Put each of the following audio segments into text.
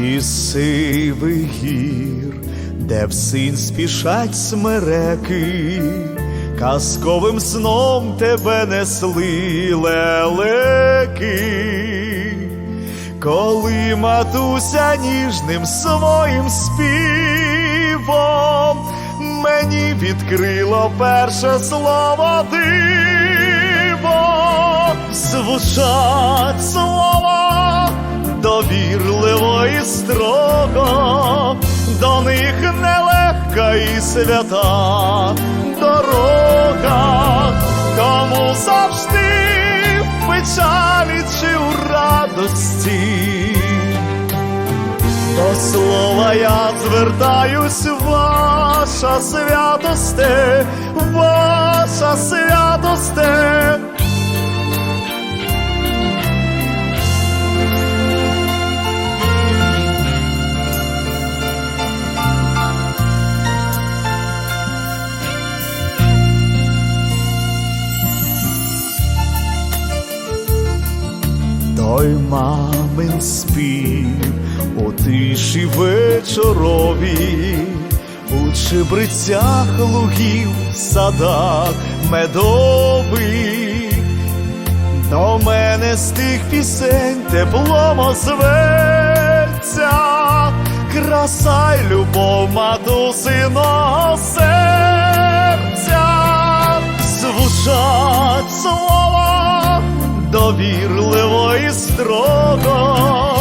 із сивих гір, де в син спішать смереки, казковим сном тебе несли лелеки, коли матуся ніжним своїм співом мені відкрило перше слово диво, звучать слова довірливо. і строго, до них нелегка і свята дорога, тому завжди в печалі чи у радості. До слова я звертаюсь, ваша святосте, ваша святосте. Той мамин спів у тиші вечорові, у чебрицях лугів, садах медових, до мене з тих пісень теплом озветься, краса й любов матусиного серця, звучать слова довірливо і строго,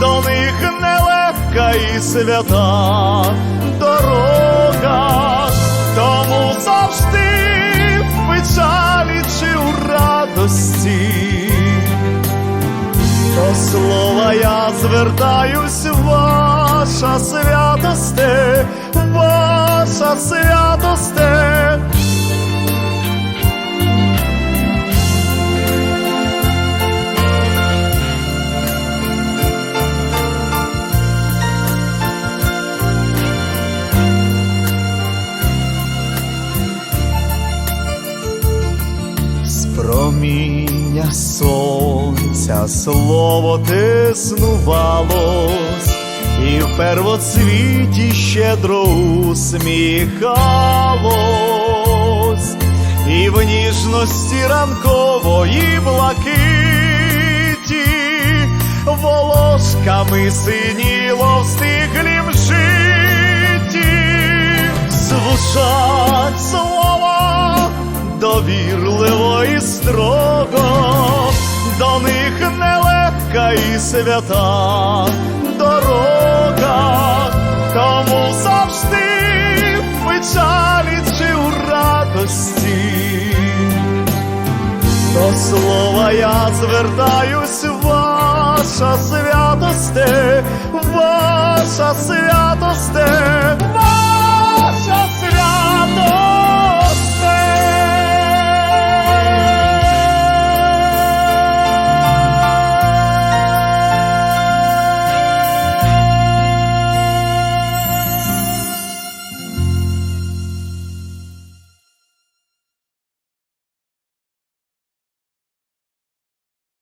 до них нелегка і свята дорога, тому завжди в печалі чи у радості. До слова я звертаюсь, ваша святосте, ваша святосте. Проміння сонця слово теснувалось, і в первоцвіті щедро усміхалось, і в ніжності ранкової блакиті волошками синіло в стиглім житті, звучать слова строго, до них нелегка і свята дорога, тому завжди в печалі чи у радості. До слова я звертаюсь, ваша святосте, ваша святосте.